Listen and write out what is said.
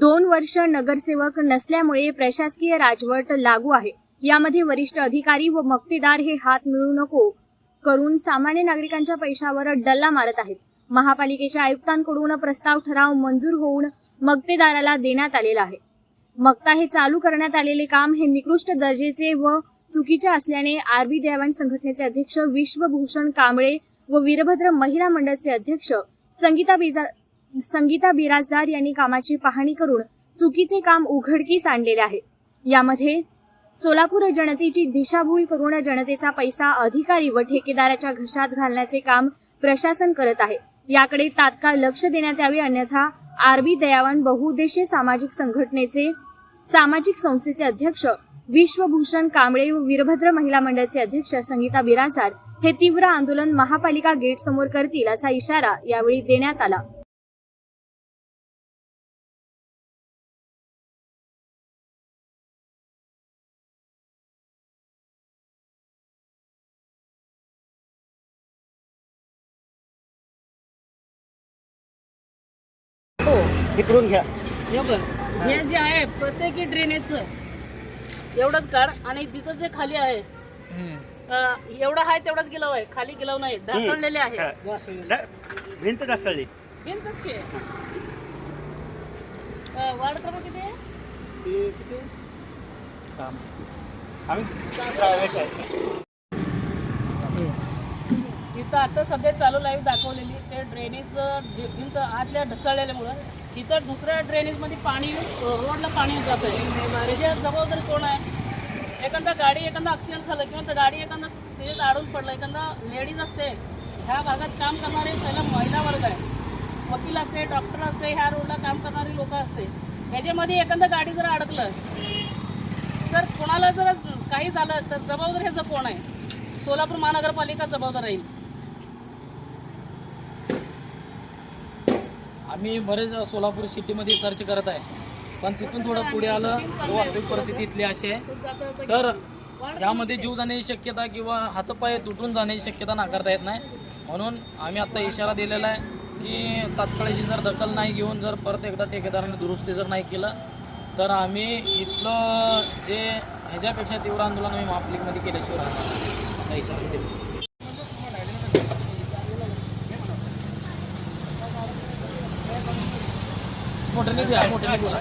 दोन वर्ष नगरसेवक नसल्यामुळे प्रशासकीय राजवट लागू आहे. यामध्ये वरिष्ठ अधिकारी व मक्तेदार हे हात मिळू नको करून सामान्य नागरिकांच्या पैशावर डल्ला मारत आहेत. महापालिकेच्या आयुक्तांकडून प्रस्ताव ठराव मंजूर होऊन मक्तेदाराला देण्यात आलेला आहे. मक्ता हे चालू करण्यात आलेले काम हे निकृष्ट दर्जेचे व चुकीचे असल्याने आरबी देवाण संघटनेचे अध्यक्ष विश्वभूषण कांबळे व वीरभद्र महिला मंडळाचे अध्यक्ष संगीता बिजा संगीता बिराजदार यांनी कामाची पाहणी करून चुकीचे काम उघडकीस आणलेले आहे. यामध्ये सोलापूर जनतेची दिशाभूल करून जनतेचा पैसा अधिकारी व ठेकेदाराच्या घशात घालण्याचे काम प्रशासन करत आहे. याकडे तात्काळ लक्ष देण्यात यावे अन्यथा आरबी दयावान बहुउद्देशीय सामाजिक संघटनेचे सामाजिक संस्थेचे अध्यक्ष विश्वभूषण कांबळे व वीरभद्र महिला मंडळाचे अध्यक्ष संगीता बिराजदार हे तीव्र आंदोलन महापालिका गेट समोर करतील असा इशारा यावेळी देण्यात आला. इकडून घ्या. हे बघ हे जे आहे प्रत्येकी ड्रेनेजचं एवढंच काढ आणि तिथं जे खाली आहे अं, एवढं आहे तेवढंच गिलाव आहे खाली गिलाव नाही ढासळलेले आहे. हा. ड- भिंत ढासळली. बिनतच की. अं, वार्ड क्रमांक किती आहे? आम्ही आता सध्या चालू लाईव्ह दाखवलेली ते ड्रेनेज भिंत आतल्या ढसळलेल्यामुळं इतर दुसऱ्या ड्रेनेजमध्ये पाणी रोडला पाणी जात आहे त्याच्या जबाबदारी कोण आहे एखादा गाडी एखादा ॲक्सिडेंट झालं किंवा त्या गाडी एखादा त्याच्यात अडून पडलं एखादा लेडीज असते ह्या भागात काम करणारे सगळं महिला वर्ग आहे. वकील असते डॉक्टर असते ह्या रोडला काम करणारी लोक असते. ह्याच्यामध्ये एखादा गाडी जर अडकलं तर कोणाला जर काही झालं तर जबाबदार ह्याचं कोण आहे? सोलापूर महानगरपालिका जबाबदार राहील. आम्ही बरेच सोलापूर सिटीमध्ये सर्च करत आहे. पण तिथून थोडं पुढे आलं वास्तविक परिस्थिती इथली अशी आहे. तर यामध्ये जीव जाण्याची शक्यता किंवा हातपाय तुटून जाण्याची शक्यता नाकारता येत नाही. म्हणून आम्ही आत्ता इशारा दिलेला आहे की तात्काळची जर दखल नाही घेऊन जर परत एकदा ठेकेदाराने दुरुस्ती जर नाही केलं तर आम्ही इथलं जे ह्याच्यापेक्षा तीव्र आंदोलन आम्ही महापालिकेमध्ये केल्याशिवाय राहणार असा इशारा दिला मोठ्याने द्या मोठ्याने बोला.